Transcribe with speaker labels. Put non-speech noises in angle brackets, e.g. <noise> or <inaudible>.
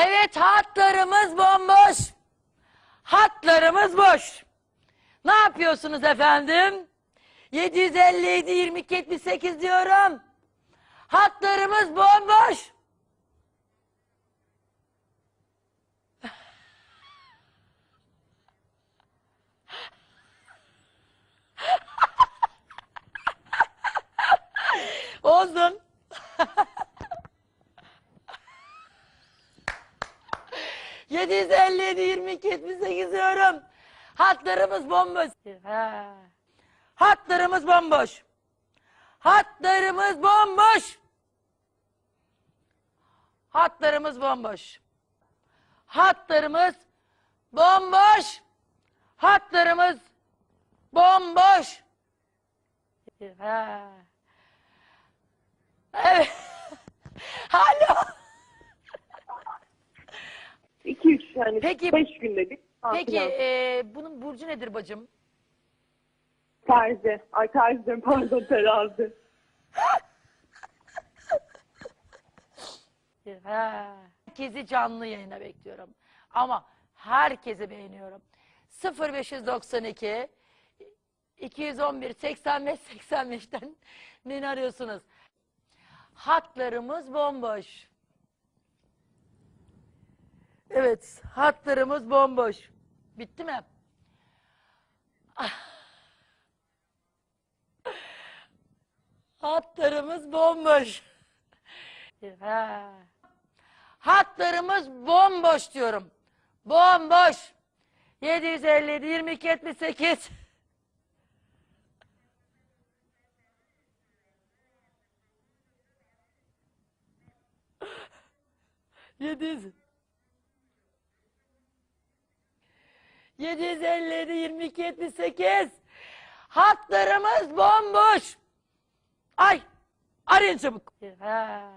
Speaker 1: Evet hatlarımız bomboş. Hatlarımız boş. Ne yapıyorsunuz efendim? 757 22 78 diyorum. Hatlarımız bomboş. <laughs> Olsun. <laughs> Yedi yüz elli yedi yirmi iki yetmiş sekiz diyorum. Hatlarımız bomboş. Ha. Hatlarımız bomboş. Hatlarımız bomboş. Hatlarımız bomboş. Hatlarımız bomboş. Hatlarımız bomboş. Ha. Evet. <laughs> Alo.
Speaker 2: 2-3 yani
Speaker 1: Peki-
Speaker 2: 5 günde bir.
Speaker 1: Peki
Speaker 2: Peki.
Speaker 1: e, bunun burcu nedir bacım?
Speaker 2: Terzi. Ay terzi diyorum pardon terazi. <laughs>
Speaker 1: Herkesi canlı yayına bekliyorum. Ama herkesi beğeniyorum. 0592 211 85 85'ten beni arıyorsunuz. Hatlarımız bomboş. Evet, hatlarımız bomboş. Bitti mi? Ah. Hatlarımız bomboş. Ha. Hatlarımız bomboş diyorum. Bomboş. 757 22 78. Yedi. 757 22 78. Hatlarımız bomboş. Ay arayın çabuk. Ha.